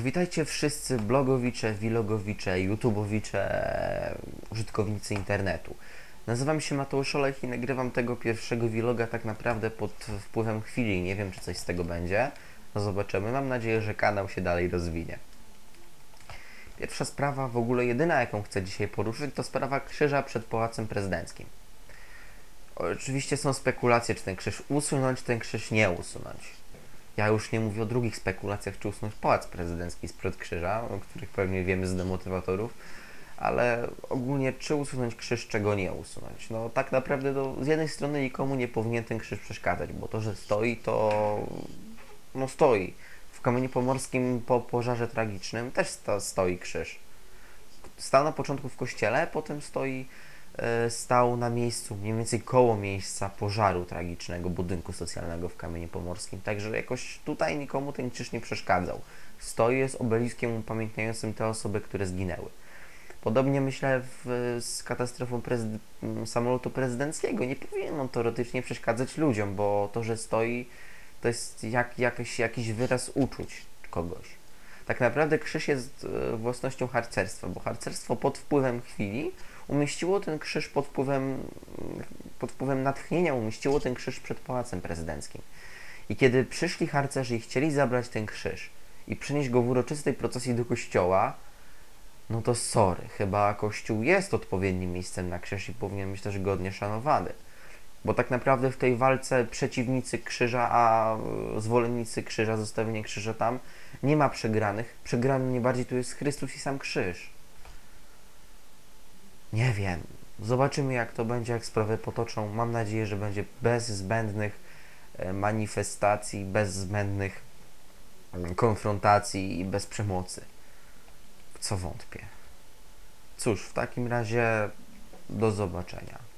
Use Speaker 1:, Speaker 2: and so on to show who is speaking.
Speaker 1: Witajcie wszyscy blogowicze, vlogowicze, youtubowicze, użytkownicy internetu. Nazywam się Mateusz Olech i nagrywam tego pierwszego vloga tak naprawdę pod wpływem chwili. Nie wiem, czy coś z tego będzie. No zobaczymy. Mam nadzieję, że kanał się dalej rozwinie. Pierwsza sprawa, w ogóle jedyna, jaką chcę dzisiaj poruszyć, to sprawa krzyża przed Pałacem Prezydenckim. Oczywiście są spekulacje, czy ten krzyż usunąć, czy ten krzyż nie usunąć. Ja już nie mówię o drugich spekulacjach, czy usunąć pałac prezydencki sprzed krzyża, o których pewnie wiemy z demotywatorów, ale ogólnie czy usunąć krzyż, czego nie usunąć. No tak naprawdę to z jednej strony nikomu nie powinien ten krzyż przeszkadzać, bo to, że stoi, to no stoi. W Kamieniu Pomorskim po pożarze tragicznym też sta, stoi krzyż. Stał na początku w kościele, potem stoi stał na miejscu, mniej więcej koło miejsca pożaru tragicznego budynku socjalnego w Kamieniu Pomorskim. Także jakoś tutaj nikomu ten krzyż nie przeszkadzał. Stoi jest obeliskiem upamiętniającym te osoby, które zginęły. Podobnie myślę w, z katastrofą prezyd- samolotu prezydenckiego. Nie powinien on teoretycznie przeszkadzać ludziom, bo to, że stoi, to jest jak, jakiś, jakiś wyraz uczuć kogoś. Tak naprawdę krzyż jest e, własnością harcerstwa, bo harcerstwo pod wpływem chwili umieściło ten krzyż pod wpływem, pod wpływem natchnienia, umieściło ten krzyż przed pałacem prezydenckim. I kiedy przyszli harcerze i chcieli zabrać ten krzyż i przynieść go w uroczystej procesji do kościoła, no to sorry, chyba kościół jest odpowiednim miejscem na krzyż i powinien być też godnie szanowany. Bo tak naprawdę w tej walce przeciwnicy krzyża, a e, zwolennicy krzyża, zostawienie krzyża tam, nie ma przegranych. Przegrany nie bardziej tu jest Chrystus i sam krzyż. Nie wiem. Zobaczymy, jak to będzie, jak sprawy potoczą. Mam nadzieję, że będzie bez zbędnych e, manifestacji, bez zbędnych mm, konfrontacji i bez przemocy. W co wątpię. Cóż, w takim razie do zobaczenia.